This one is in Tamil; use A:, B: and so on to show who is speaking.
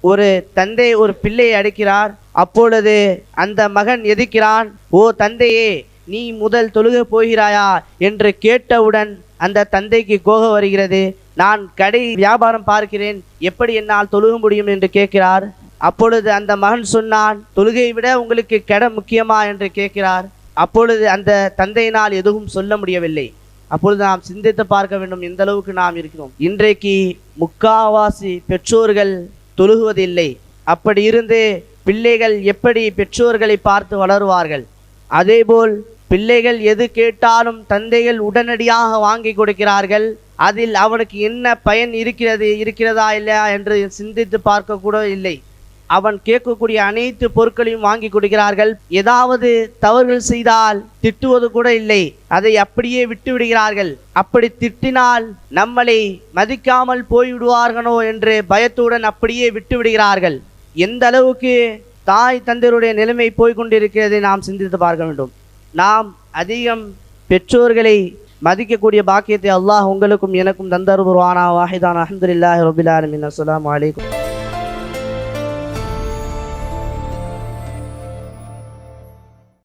A: ஒரு தந்தை ஒரு பிள்ளையை அடைக்கிறார். அப்பொழுது அந்த மகன் எதிர்க்கிறான் ஓ தந்தையே நீ முதல் தொழுக போகிறாயா? என்று கேட்டவுடன் அந்த தந்தைக்கு கோக வருகிறது. நான் கடை வியாபாரம் பார்க்கிறேன் எப்படி என்னால் தொழுக முடியும்? என்று கேட்கிறார். அப்பொழுது அந்த மகன் சொன்னான் தொழுகையை விட உங்களுக்கு கடை முக்கியமா? என்று கேட்கிறார். அப்பொழுது அந்த தந்தையினால் எதுவும் சொல்ல முடியவில்லை. அப்பொழுது நாம் சிந்தித்து பார்க்க வேண்டும் எந்த அளவுக்கு நாம் இருக்கிறோம். இன்றைக்கு முக்காவாசி பெற்றோர்கள் தொழுகுவதில்லை. அப்படி இருந்து பிள்ளைகள் எப்படி பெற்றோர்களை பார்த்து வளருவார்கள்? அதேபோல் பிள்ளைகள் எது கேட்டாலும் தந்தைகள் உடனடியாக வாங்கி கொடுக்கிறார்கள். அதில் அவனுக்கு என்ன பயன் இருக்கிறது இருக்கிறதா இல்லையா என்று சிந்தித்து பார்க்க கூட இல்லை. அவன் கேட்கக்கூடிய அனைத்து பொருட்களையும் வாங்கி கொடுக்கிறார்கள். ஏதாவது தவறுகள் செய்தால் திட்டுவது கூட இல்லை. அதை அப்படியே விட்டு விடுகிறார்கள். அப்படி திட்டினால் நம்மளை மதிக்காமல் போய்விடுவார்களோ என்று பயத்துடன் அப்படியே விட்டு விடுகிறார்கள். எந்த அளவுக்கு தாய் தந்தையருடைய நிலைமை போய்கொண்டிருக்கிறதை நாம் சிந்தித்து பார்க்க வேண்டும். நாம் அதிகம் பெற்றோர்களை மதிக்கக்கூடிய பாக்கியத்தை அல்லாஹ் உங்களுக்கும் எனக்கும் தந்தருவானா வாஹிதான் அஹமதுல்லாஹி ரபில் அஸ்லாம் வலைக்கம்